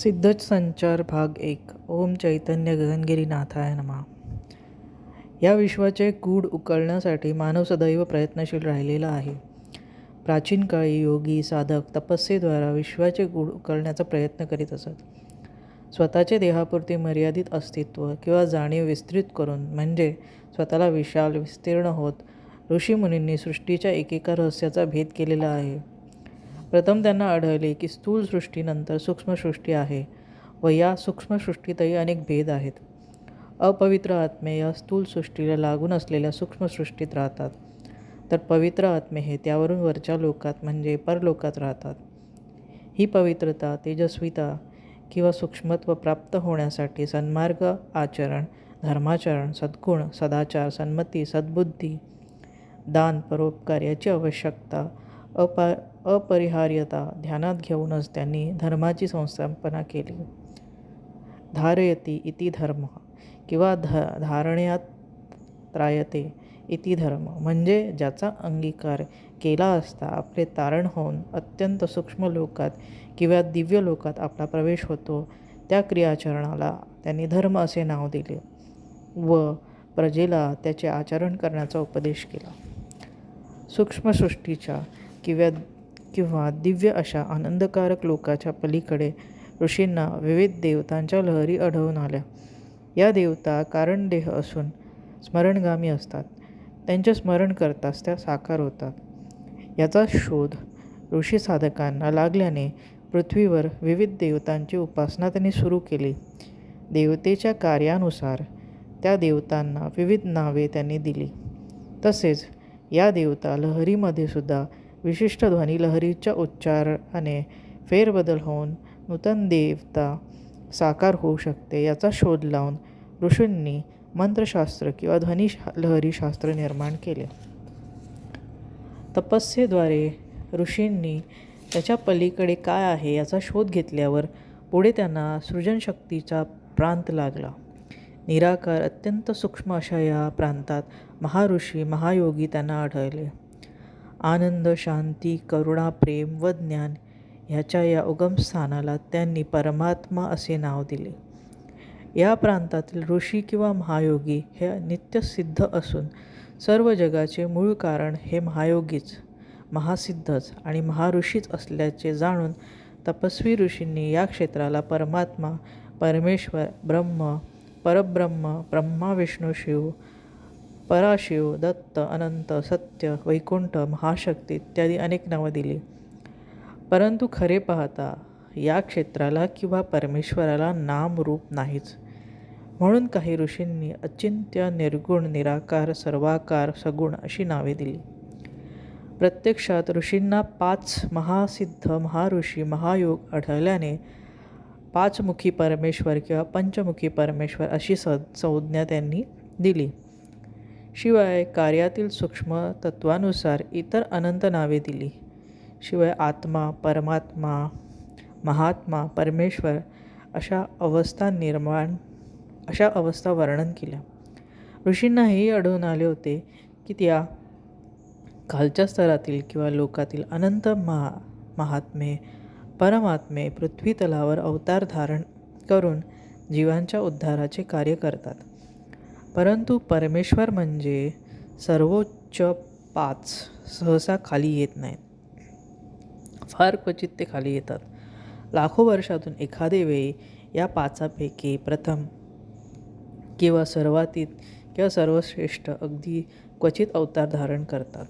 सिद्धच संचार भाग एक. ओम चैतन्य गगनगिरी नाथाय नमा. या विश्वाचे गूढ उकळण्यासाठी मानव सदैव प्रयत्नशील राहिलेला आहे. प्राचीन काळी योगी साधक तपस्येद्वारा विश्वाचे गूढ उकळण्याचा प्रयत्न करीत असत. स्वतःचे देहापुरते मर्यादित अस्तित्व किंवा जाणीव विस्तृत करून म्हणजे स्वतःला विशाल विस्तीर्ण होत ऋषीमुनींनी सृष्टीच्या एकेका रहस्याचा भेद केलेला आहे. प्रथम त्यांना आढळले की स्थूल सृष्टीनंतर सूक्ष्मसृष्टी आहे व या सूक्ष्मसृष्टीतही अनेक भेद आहेत. अपवित्र आत्मे या स्थूल सृष्टीला लागून असलेल्या सूक्ष्मसृष्टीत राहतात. तर पवित्र आत्मे हे त्यावरून वरच्या लोकात म्हणजे परलोकात राहतात. ही पवित्रता तेजस्विता किंवा सूक्ष्मत्व प्राप्त होण्यासाठी सन्मार्ग आचरण धर्माचरण सद्गुण सदाचार सन्मती सद्बुद्धी दान परोपकार याची आवश्यकता अपा अपरिहार्यता ध्यानात घेऊनच त्यांनी धर्माची संस्थापना केली. धारयती इति धर्म किंवा ध धारण्यात त्रायते इति धर्म म्हणजे ज्याचा अंगीकार केला असता आपले तारण होऊन अत्यंत सूक्ष्म लोकात किंवा दिव्य लोकात आपला प्रवेश होतो त्या क्रियाचरणाला त्यांनी धर्म असे नाव दिले व प्रजेला त्याचे आचरण करण्याचा उपदेश केला. सूक्ष्मसृष्टीच्या किंवा किंवा दिव्य अशा आनंदकारक लोकाच्या पलीकडे ऋषींना विविध देवतांच्या लहरी आढळून आल्या. या देवता कारणदेह असून स्मरणगामी असतात. त्यांचे स्मरण करताच त्या साकार होतात. याचा शोध ऋषी साधकांना लागल्याने पृथ्वीवर विविध देवतांची उपासना त्यांनी सुरू केली. देवतेच्या कार्यानुसार त्या देवतांना विविध नावे त्यांनी दिली. तसेच या देवता लहरीमध्ये सुद्धा विशिष्ट ध्वनी लहरीच्या उच्चाराने फेरबदल होऊन नूतन देवता साकार होऊ शकते. याचा शोध लावून ऋषींनी मंत्रशास्त्र किंवा ध्वनी लहरीशास्त्र निर्माण केले. तपस्येद्वारे ऋषींनी त्याच्या पलीकडे काय आहे याचा शोध घेतल्यावर पुढे त्यांना सृजनशक्तीचा प्रांत लागला. निराकार अत्यंत सूक्ष्म अशा या प्रांतात महाऋषी महायोगी त्यांना आढळले. आनंद शांती करुणा प्रेम व ज्ञान ह्याच्या या उगमस्थानाला त्यांनी परमात्मा असे नाव दिले. या प्रांतातील ऋषी किंवा महायोगी हे नित्यसिद्ध असून सर्व जगाचे मूळ कारण हे महायोगीच महासिद्धच आणि महाऋषीच असल्याचे जाणून तपस्वी ऋषींनी या क्षेत्राला परमात्मा परमेश्वर ब्रह्म परब्रह्म ब्रह्मा विष्णू शिव पराशिव दत्त अनंत सत्य वैकुंठ महाशक्ती इत्यादी अनेक नावं दिली परंतु खरे पाहता या क्षेत्राला किंवा परमेश्वराला नाम रूप नाहीच म्हणून काही ऋषींनी अचिंत्य निर्गुण निराकार सर्वाकार सगुण अशी नावे दिली प्रत्यक्षात ऋषींना पाच महासिद्ध महाऋषी महायोग आढळल्याने पाचमुखी परमेश्वर किंवा पंचमुखी परमेश्वर अशी स संज्ञा त्यांनी दिली शिवाय कार्यातील सूक्ष्म तत्वानुसार इतर अनंत नावे दिली. शिवाय आत्मा परमात्मा महात्मा परमेश्वर अशा अवस्था निर्माण अशा अवस्था वर्णन केल्या. ऋषींना हे आढळून आले होते की त्या खालच्या स्तरातील किंवा लोकातील अनंत महा महात्मे परमात्मे पृथ्वीतलावर अवतार धारण करून जीवांच्या उद्धाराचे कार्य करतात. परंतु परमेश्वर म्हणजे सर्वोच्च पाच सहसा खाली येत नाहीत. फार क्वचित ते खाली येतात. लाखो वर्षातून एखादे वेळी या पाचापैकी प्रथम किंवा सर्वातीत किंवा सर्वश्रेष्ठ अगदी क्वचित अवतार धारण करतात.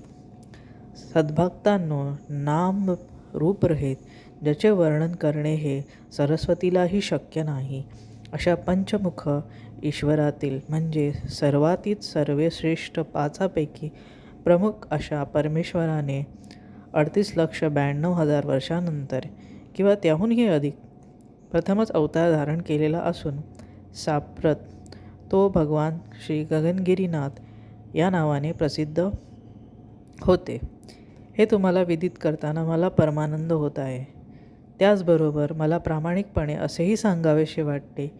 सद्भक्तांनो नाम रूपरहित ज्याचे वर्णन करणे हे सरस्वतीलाही शक्य नाही अशा पंचमुख ईश्वरातील म्हणजे सर्वातीत सर्वश्रेष्ठ पाचापैकी प्रमुख अशा परमेश्वराने अडतीस लक्ष ब्याण्णव हजार वर्षानंतर किंवा त्याहूनही अधिक प्रथमच अवतार धारण केलेला असून साप्रत तो भगवान श्री गगनगिरीनाथ या नावाने प्रसिद्ध होते. हे तुम्हाला विदित करताना मला परमानंद होत आहे. त्याचबरोबर मला प्रामाणिकपणे असेही सांगावेसे वाटते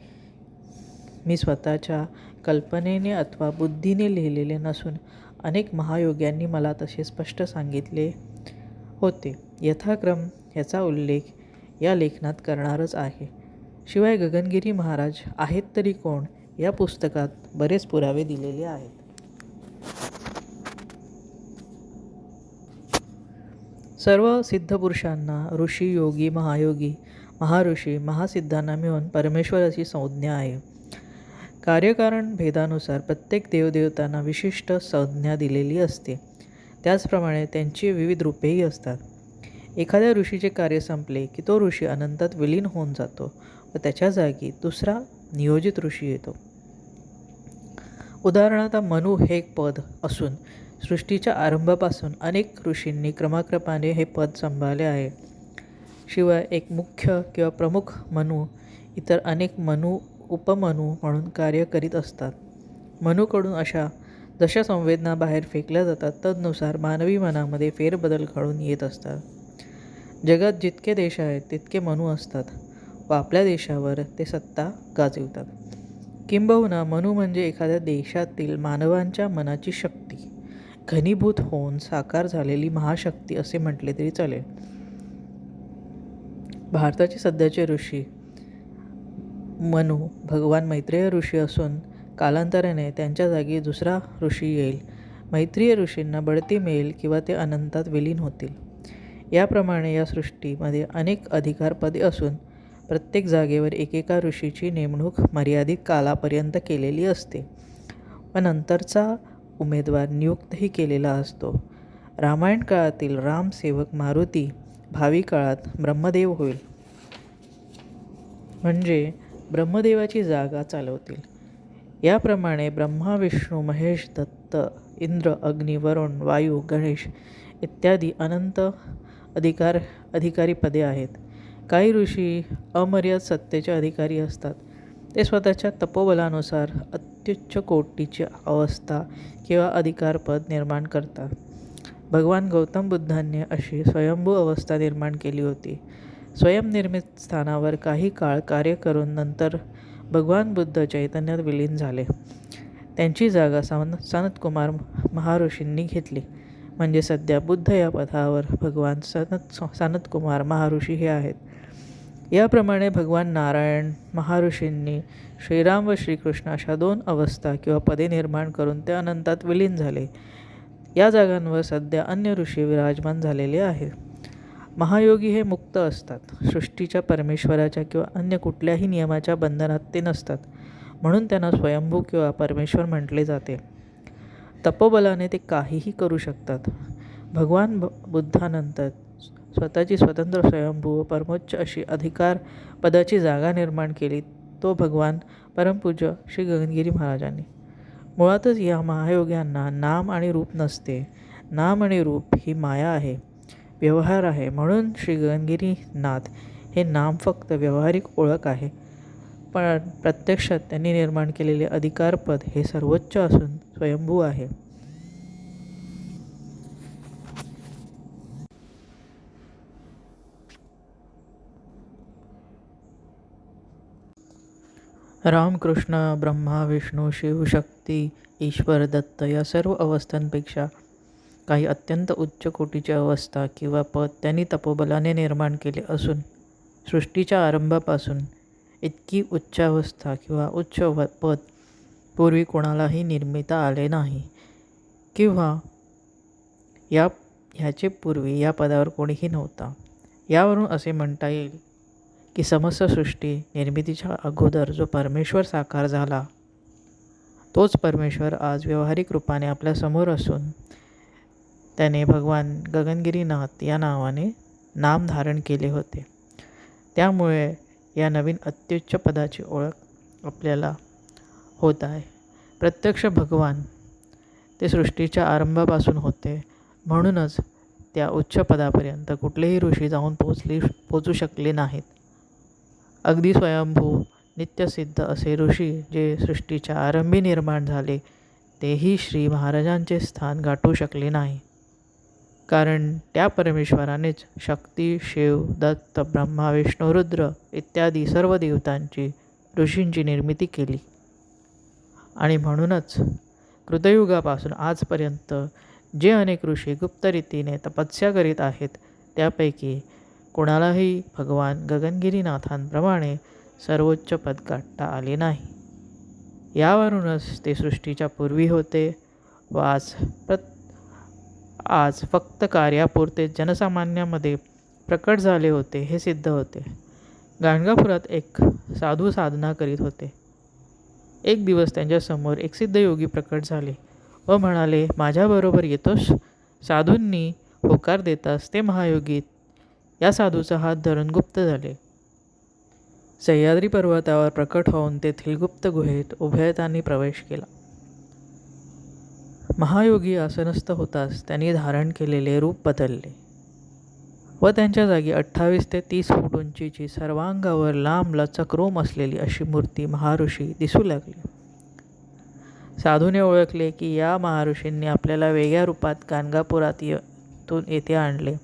मी स्वतःच्या कल्पनेने अथवा बुद्धीने लिहिलेले नसून अनेक महायोग्यांनी मला तसे स्पष्ट सांगितले होते. यथाक्रम ह्याचा उल्लेख या लेखनात करणारच आहे. शिवाय गगनगिरी महाराज आहेत तरी कोण या पुस्तकात बरेच पुरावे दिलेले आहेत. सर्व सिद्धपुरुषांना ऋषी योगी महायोगी महाऋषी महासिद्धांना मिळून परमेश्वर अशी संज्ञा आहे. कार्यकारण भेदानुसार प्रत्येक देवदेवतांना विशिष्ट संज्ञा दिलेली असते. त्याचप्रमाणे त्यांची विविध रूपेही असतात. एखाद्या ऋषीचे कार्य संपले की तो ऋषी अनंतात विलीन होऊन जातो व त्याच्या जागी दुसरा नियोजित ऋषी येतो. उदाहरणार्थ मनु हे एक पद असून सृष्टीच्या आरंभापासून अनेक ऋषींनी क्रमाक्रमाने हे पद सांभाळले आहे. शिवाय एक मुख्य किंवा प्रमुख मनू इतर अनेक मनू उपमनू म्हणून कार्य करीत असतात. मनूकडून अशा जशा संवेदना बाहेर फेकल्या जातात तदनुसार मानवी मनामध्ये फेरबदल घडून येत असतात. जगात जितके देश आहेत तितके मनू असतात व आपल्या देशावर ते सत्ता गाजवतात. किंबहुना मनू म्हणजे एखाद्या देशातील मानवांच्या मनाची शक्ती. घनीभूत होऊन साकार झालेली महाशक्ती असे म्हटले तरी चालेल. भारताचे सध्याचे ऋषी मनू भगवान मैत्रेय ऋषी असून कालांतराने त्यांच्या जागी दुसरा ऋषी येईल. मैत्रीय ऋषींना बढती मिळेल किंवा ते अनंतात विलीन होतील. याप्रमाणे या सृष्टीमध्ये अनेक अधिकारपदे असून प्रत्येक जागेवर एकेका ऋषीची नेमणूक मर्यादित कालापर्यंत केलेली असते. व नंतरचा उमेदवार नियुक्तही केलेला असतो. रामायण काळातील रामसेवक मारुती भावी काळात ब्रह्मदेव होईल. म्हणजे ब्रह्मदेवाची जागा चालवतील. याप्रमाणे ब्रह्मा विष्णू महेश दत्त इंद्र अग्नी वरुण वायू गणेश इत्यादी अनंत अधिकार अधिकारी पदे आहेत. काही ऋषी अमर्याद सत्तेचे अधिकारी असतात. ते स्वतःच्या तपोबलानुसार अत्युच्च कोटीची अवस्था किंवा अधिकारपद निर्माण करतात. भगवान गौतम बुद्धांनी अशी स्वयंभू अवस्था निर्माण केली होती. स्वयंनिर्मित स्थानावर काही काळ कार्य करून नंतर भगवान बुद्ध चैतन्यात विलीन झाले. त्यांची जागा सन सनतकुमार महाऋषींनी घेतली. म्हणजे सध्या बुद्ध या पदावर भगवान सनत सनतकुमार महाऋषी हे आहेत. याप्रमाणे भगवान नारायण महाऋषींनी श्रीराम व श्रीकृष्ण अशा दोन अवस्था किंवा पदे निर्माण करून ते अनंतात विलीन झाले. या जागांवर सध्या अन्य ऋषी विराजमान झालेले आहेत. महायोगी हे मुक्त असतात. सृष्टीच्या परमेश्वराच्या किंवा अन्य कुठल्याही नियमाच्या बंधनात ते नसतात. म्हणून त्यांना स्वयंभू किंवा परमेश्वर म्हटले जाते. तपोबलाने ते काहीही करू शकतात. भगवान ब बुद्धानंतर स्वतःची स्वतंत्र स्वयंभू व परमोच्च अशी अधिकार पदाची जागा निर्माण केली तो भगवान परमपूज्य श्री गगनगिरी महाराजांनी. मुळातच या महायोग्यांना नाम आणि रूप नसते. नाम आणि रूप ही माया आहे. व्यवहार आहे. म्हणून श्री गगनगिरीनाथ हे नाम फक्त व्यावहारिक ओळख आहे. पण प्रत्यक्षात त्यांनी निर्माण केलेले अधिकारपद हे सर्वोच्च असून स्वयंभू आहे. रामकृष्ण, ब्रह्मा, विष्णू शिवशक्ती ईश्वर, दत्त या सर्व अवस्थांपेक्षा काही अत्यंत उच्च कोटीची अवस्था किंवा पद त्यांनी तपोबलाने निर्माण केले असून सृष्टीच्या आरंभापासून इतकी उच्चावस्था किंवा उच्च व पद पूर्वी कोणालाही निर्मिता आले नाही. किंवा या ह्याचे पूर्वी या पदावर कोणीही नव्हता. यावरून असे म्हणता येईल की समस्त सृष्टी निर्मितीच्या अगोदर जो परमेश्वर साकार झाला तोच परमेश्वर आज व्यावहारिक रूपाने आपल्यासमोर असून त्याने भगवान गगनगिरीनाथ या नावाने नाम धारण केले होते. त्यामुळे या नवीन अत्युच्च पदाची ओळख आपल्याला होत आहे. प्रत्यक्ष भगवान ते सृष्टीच्या आरंभापासून होते. म्हणूनच त्या उच्च पदापर्यंत कुठलेही ऋषी जाऊन पोचले पोचू शकले नाहीत. अगदी स्वयंभू नित्यसिद्ध असे ऋषी जे सृष्टीच्या आरंभी निर्माण झाले तेही श्री महाराजांचे स्थान गाठू शकले नाही. कारण त्या परमेश्वरानेच शक्ती शिव दत्त ब्रह्मा विष्णू रुद्र इत्यादी सर्व देवतांची ऋषींची निर्मिती केली. आणि म्हणूनच कृतयुगापासून आजपर्यंत जे अनेक ऋषी गुप्तरीतीने तपस्या करीत आहेत त्यापैकी कोणालाही भगवान गगनगिरीनाथांप्रमाणे सर्वोच्च पद गाठता आले नाही. यावरूनच ते सृष्टीच्या पूर्वी होते व आज प्रत आज फक्त कार्यापुरते जनसामान्यामध्ये प्रकट झाले होते हे सिद्ध होते. गाणगापुरात एक साधू साधना करीत होते. एक दिवस त्यांच्यासमोर एक सिद्धयोगी प्रकट झाले व म्हणाले माझ्याबरोबर येतोस? साधूंनी होकार देताच ते महायोगी या साधूचा हात धरून गुप्त झाले. सह्याद्री पर्वतावर प्रकट होऊन तेथील गुप्त गुहेत उभयतांनी प्रवेश केला. महायोगी आसनस्थ होताच त्यांनी धारण केलेले रूप बदलले व त्यांच्या जागी अठ्ठावीस ते तीस फूट उंचीची सर्वांगावर लांब लचक रोम असलेली अशी मूर्ती महाऋषी दिसू लागली. साधूने ओळखले की या महाऋषींनी आपल्याला वेगळ्या रूपात गाणगापुरात येतून येथे आणले.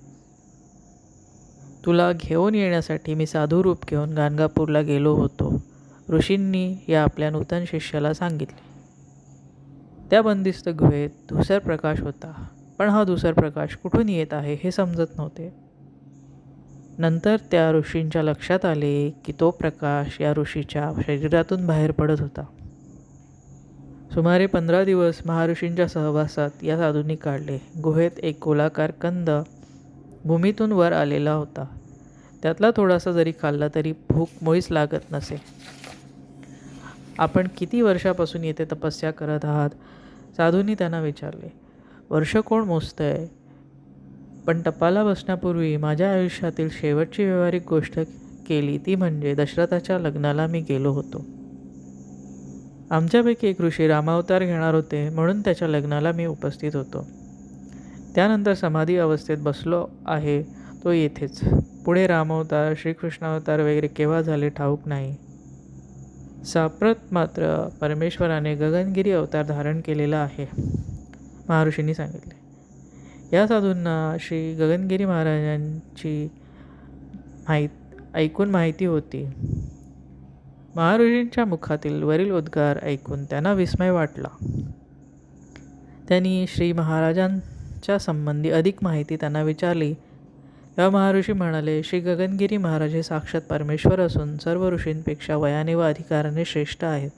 तुला घेऊन येण्यासाठी मी साधू रूप घेऊन गाणगापूरला गेलो होतो. ऋषींनी या आपल्या नूतन शिष्याला सांगितले. त्या बंदिस्त गुहेत धुसर प्रकाश होता पण हा धुसर प्रकाश कुठून येत आहे हे समजत नव्हते. नंतर त्या ऋषींच्या लक्षात आले की तो प्रकाश या ऋषीच्या शरीरातून बाहेर पडत होता. सुमारे पंधरा दिवस महाऋषींच्या सहवासात या साधूंनी काढले. गुहेत एक गोलाकार कंद भूमीतून वर आलेला होता. त्यातला थोडासा जरी खाल्ला तरी भूक मुळीच लागत नसे. आपण किती वर्षापासून येथे तपस्या करत आहात? साधूंनी त्यांना विचारले वर्ष कोण मोजतं आहे पण टपाला बसण्यापूर्वी माझ्या आयुष्यातील शेवटची व्यावहारिक गोष्ट केली ती म्हणजे दशरथाच्या लग्नाला मी गेलो होतो. आमच्यापैकी एक ऋषी रामावतार घेणार होते म्हणून त्याच्या लग्नाला मी उपस्थित होतो. त्यानंतर समाधी अवस्थेत बसलो आहे तो येथेच. पुढे रामावतार श्रीकृष्णावतार वगैरे केव्हा झाले ठाऊक नाही. साप्रत मात्र परमेश्वराने गगनगिरी अवतार धारण केलेला आहे महर्षींनी सांगितले. या साधूंना श्री गगनगिरी महाराजांची माहीत ऐकून माहिती होती. महाऋषींच्या मुखातील वरील उद्गार ऐकून त्यांना विस्मय वाटला. त्यांनी श्री महाराजांच्या संबंधी अधिक माहिती त्यांना विचारली. तेव्हा महर्षी म्हणाले श्री गगनगिरी महाराज हे साक्षात परमेश्वर असून सर्व ऋषींपेक्षा वयाने व अधिकाराने श्रेष्ठ आहेत.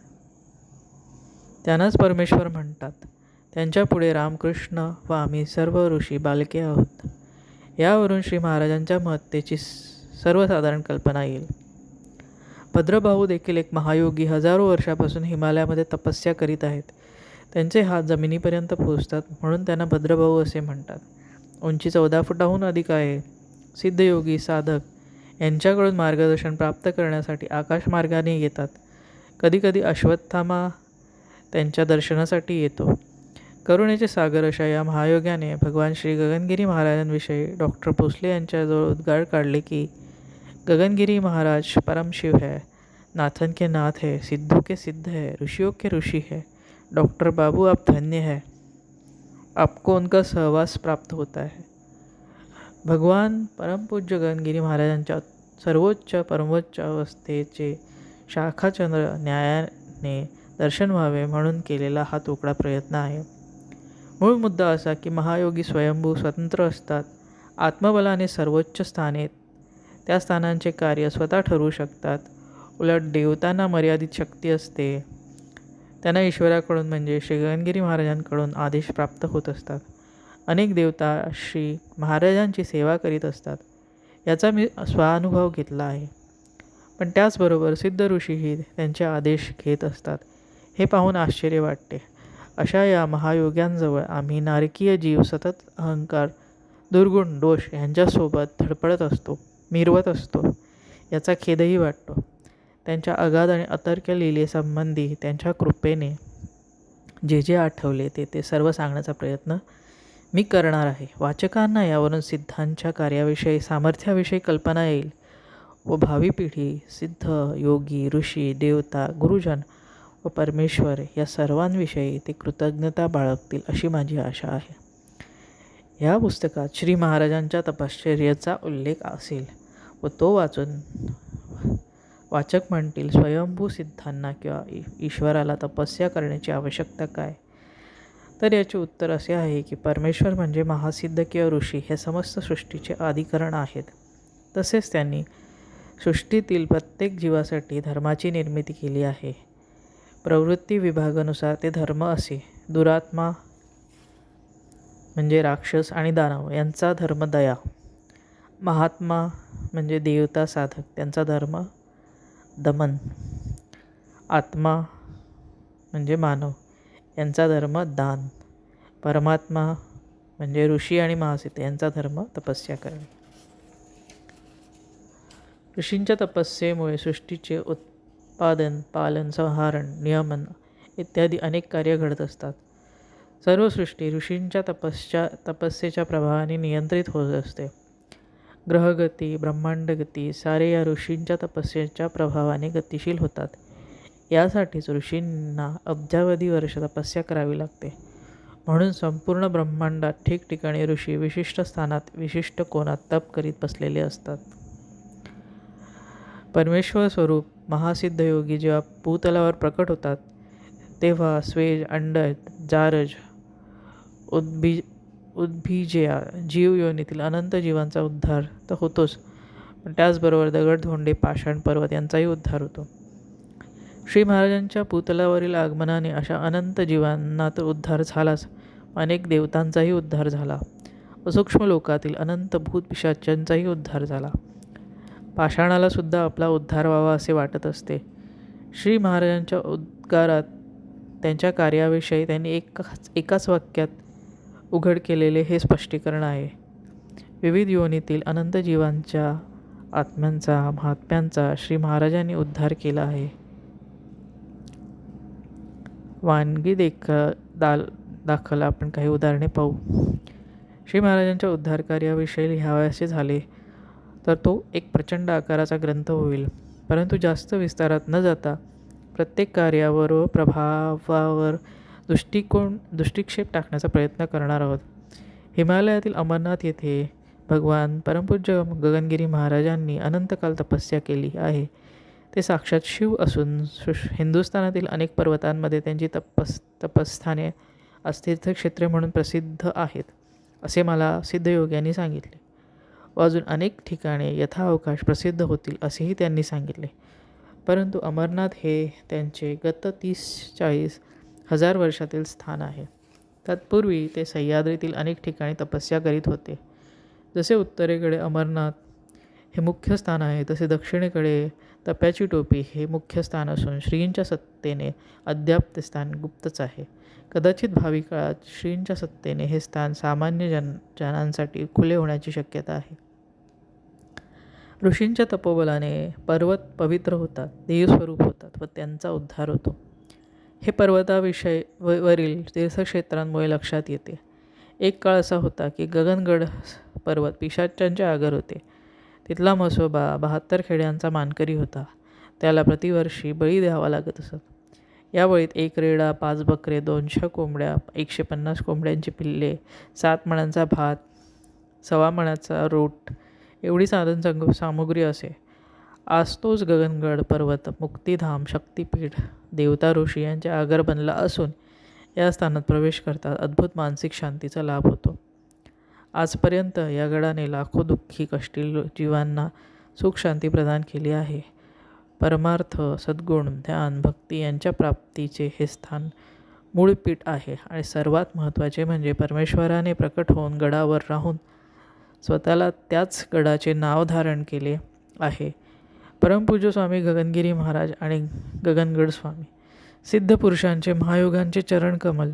त्यांनाच परमेश्वर म्हणतात त्यांच्यापुढे रामकृष्ण व आम्ही सर्व ऋषी बालके आहोत. यावरून श्री महाराजांच्या महत्तेची सर्वसाधारण कल्पना येईल. भद्रभाऊ देखील एक महायोगी हजारो वर्षापासून हिमालयामध्ये तपस्या करीत आहेत. त्यांचे हात जमिनीपर्यंत पोहोचतात म्हणून त्यांना भद्रभाऊ असे म्हणतात. उंची चौदा फुटाहून अधिक आहे. सिद्धयोगी साधक यांच्याकडून मार्गदर्शन प्राप्त करण्यासाठी आकाशमार्गाने येतात. कधीकधी अश्वत्थामा त्यांच्या दर्शनासाठी येतो. करुणेचे सागर अशा या महायोगाने भगवान श्री गगनगिरी महाराजांविषयी डॉक्टर भोसले यांच्याजवळ उद्गार काढले की गगनगिरी महाराज परमशिव है नाथन के नाथ है सिद्धू के सिद्ध है ऋषियों के ऋषि है डॉक्टर बाबू आप धन्य है। आपको उनका सहवास प्राप्त होता है। भगवान परमपूज्य गगनगिरी महाराजांच्या सर्वोच्च परमोच्च अवस्थेचे शाखाचंद्र न्यायाने दर्शन व्हावे म्हणून केलेला हा तोकडा प्रयत्न आहे. मूळ मुद्दा असा की महायोगी स्वयंभू स्वतंत्र असतात. आत्मबलाने सर्वोच्च स्थाने त्या स्थानांचे कार्य स्वतः ठरवू शकतात. उलट देवतांना मर्यादित शक्ती असते. त्यांना ईश्वराकडून म्हणजे श्री गगनगिरी महाराजांकडून आदेश प्राप्त होत असतात. अनेक देवता श्री महाराजांची सेवा करीत असतात. याचा मी स्वानुभव घेतला आहे. पण त्याचबरोबर सिद्ध ऋषीही त्यांचे आदेश घेत असतात. हे पाहून आश्चर्य वाटते. अशा या महायोग्यांजवळ आम्ही नारकीय जीव सतत अहंकार दुर्गुण दोष यांच्यासोबत धडपडत असतो मिरवत असतो. याचा खेदही वाटतो. त्यांच्या अगाध आणि अतर्क्य लिलेसंबंधी त्यांच्या कृपेने जे जे आठवले ते ते सर्व सांगण्याचा प्रयत्न मी करणार आहे. वाचकांना यावरून सिद्धांच्या कार्याविषयी सामर्थ्याविषयी कल्पना येईल. व भावी पिढी सिद्ध योगी ऋषी देवता गुरुजन व परमेश्वर या सर्वांविषयी ते कृतज्ञता बाळगतील अशी माझी आशा आहे. ह्या पुस्तकात श्री महाराजांच्या तपश्चर्याचा उल्लेख असेल व तो वाचून वाचक म्हणतील स्वयंभू सिद्धांना किंवा ईश्वराला तपस्या करण्याची आवश्यकता काय? तर याचे उत्तर असे आहे की परमेश्वर म्हणजे महासिद्ध किंवा ऋषी हे समस्त सृष्टीचे आधिकरण आहेत. तसेच त्यांनी सृष्टीतील प्रत्येक जीवासाठी धर्माची निर्मिती केली आहे. प्रवृत्ती विभागानुसार ते धर्म असे दुरात्मा म्हणजे राक्षस आणि दानव यांचा धर्म दया. महात्मा म्हणजे देवता साधक त्यांचा धर्म दमन. आत्मा म्हणजे मानव. यांचा धर्म दान. परमात्मा म्हणजे ऋषी आणि महासिद्ध यांचा धर्म तपस्या करणे. ऋषींच्या तपस्येमुळे सृष्टीचे उत्पादन पालन संहारण नियमन इत्यादी अनेक कार्य घडत असतात. सर्व सृष्टी ऋषींच्या तपस्या तपस्येच्या प्रभावाने नियंत्रित होत असते. ग्रहगती ब्रह्मांडगती सारे या ऋषींच्या तपस्येच्या प्रभावाने गतिशील होतात. यासाठीच ऋषींना अब्जावधी वर्ष तपस्या करावी लागते. म्हणून संपूर्ण ब्रह्मांडात ठिकठिकाणी ऋषी विशिष्ट स्थानात विशिष्ट कोणात तप करीत बसलेले असतात. परमेश्वर स्वरूप महासिद्ध योगी जेव्हा भूतलावर प्रकट होतात तेव्हा स्वेज अंडज जारज उद्भी उद्भिजया जीव योनीतील अनंत जीवांचा उद्धार तर होतोच. पण त्याचबरोबर दगडधोंडे पाषाण पर्वत यांचाही उद्धार होतो. श्री महाराजांच्या पुतलावरील आगमनाने अशा अनंत जीवांना तर उद्धार झालाच. अनेक देवतांचाही उद्धार झाला. सूक्ष्म लोकातील अनंत भूतपिशाच्यांचाही उद्धार झाला. पाषाणाला सुद्धा आपला उद्धार व्हावा असे वाटत असते. श्री महाराजांच्या उद्गारात त्यांच्या कार्याविषयी त्यांनी एकाच एकाच वाक्यात उघड केलेले हे स्पष्टीकरण आहे. विविध योनीतील अनंत जीवांच्या आत्म्यांचा महात्म्यांचा श्री महाराजांनी उद्धार केला आहे. वानगी देख दाल दाखल आपण काही उदाहरणे पाहू. श्री महाराजांच्या उद्धार कार्याविषयी लिहावयाचे झाले तर तो एक प्रचंड आकाराचा ग्रंथ होईल. परंतु जास्त विस्तारात न जाता प्रत्येक कार्यावर व प्रभावावर दृष्टिकोन दृष्टिक्षेप टाकण्याचा प्रयत्न करणार आहोत. हिमालयातील अमरनाथ येथे भगवान परमपूज्य गगनगिरी महाराजांनी अनंतकाल तपस्या केली आहे. ते साक्षात शिव असून हिंदुस्थानातील अनेक पर्वतांमध्ये त्यांची तपस तपस्थाने अस्तीर्थक्षेत्रे म्हणून प्रसिद्ध आहेत असे मला सिद्धयोग्यांनी सांगितले. व अजून अनेक ठिकाणे यथाअवकाश प्रसिद्ध होतील असेही त्यांनी सांगितले. परंतु अमरनाथ हे त्यांचे गत तीस चाळीस हजार वर्षातील स्थान आहे. तत्पूर्वी ते सह्याद्रीतील अनेक ठिकाणी तपस्या करीत होते. जसे उत्तरेकडे अमरनाथ हे मुख्य स्थान आहे तसे दक्षिणेकडे तप्याची टोपी हे मुख्य स्थान असून श्रींच्या सत्तेने अद्याप ते स्थान गुप्तच आहे. कदाचित भावी काळात श्रींच्या सत्तेने हे स्थान सामान्य जन जनांसाठी खुले होण्याची शक्यता आहे. ऋषींच्या तपोबलाने पर्वत पवित्र होतात देवस्वरूप होतात व त्यांचा उद्धार होतो. हे पर्वताविषय व वरील तीर्थक्षेत्रांमुळे लक्षात येते. एक काळ असा होता की गगनगड पर्वत पिशाच्यांचे आगर होते. तिथला म्हसोबा बहात्तर खेड्यांचा मानकरी होता. त्याला प्रतिवर्षी बळी द्यावा लागत असत. या बळीत एक रेडा पाच बकरे दोनशे कोंबड्या एकशे पन्नास कोंबड्यांची पिल्ले सात मणांचा भात सव्वा मणाचा रोट एवढी साधन संग सामुग्री असे. आज गगनगड पर्वत मुक्तिधाम शक्तिपीठ देवता ऋषी यांच्या आगर बनला असून या स्थानात प्रवेश करतात अद्भुत मानसिक शांतीचा लाभ होतो. आजपर्यंत या गडाने लाखो दुःखी कष्टील जीवांना सुखशांती प्रदान केली आहे. परमार्थ सद्गुण ध्यान भक्ती यांच्या प्राप्तीचे हे स्थान मूळपीठ आहे आणि सर्वात महत्त्वाचे म्हणजे परमेश्वराने प्रकट होऊन गडावर राहून स्वतःला त्याच गडाचे नाव धारण केले आहे. परमपूज्य स्वामी गगनगिरी महाराज आणि गगनगड स्वामी सिद्ध पुरुषांचे महायोगांचे चरणकमल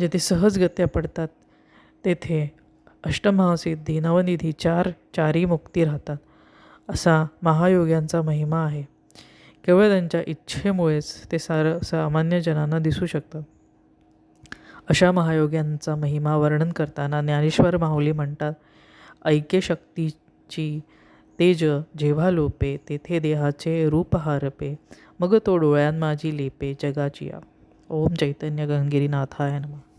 जेथे सहजगत्या पडतात तेथे अष्टमहासिद्धी नवनिधी चार चारी मुक्ती राहतात. असा महायोग्यांचा महिमा आहे. केवळ त्यांच्या इच्छेमुळेच ते सारं सामान्य जनांना दिसू शकतं अशा महायोग्यांचा महिमा वर्णन करताना ज्ञानेश्वर माहुली म्हणतात ऐके शक्तीची तेज जेव्हा लोपे तेथे देहाचे रूप हारपे. मग तो डोळ्यां माझी लेपे जगाची ओम चैतन्य गंगिरीनाथाय नमः.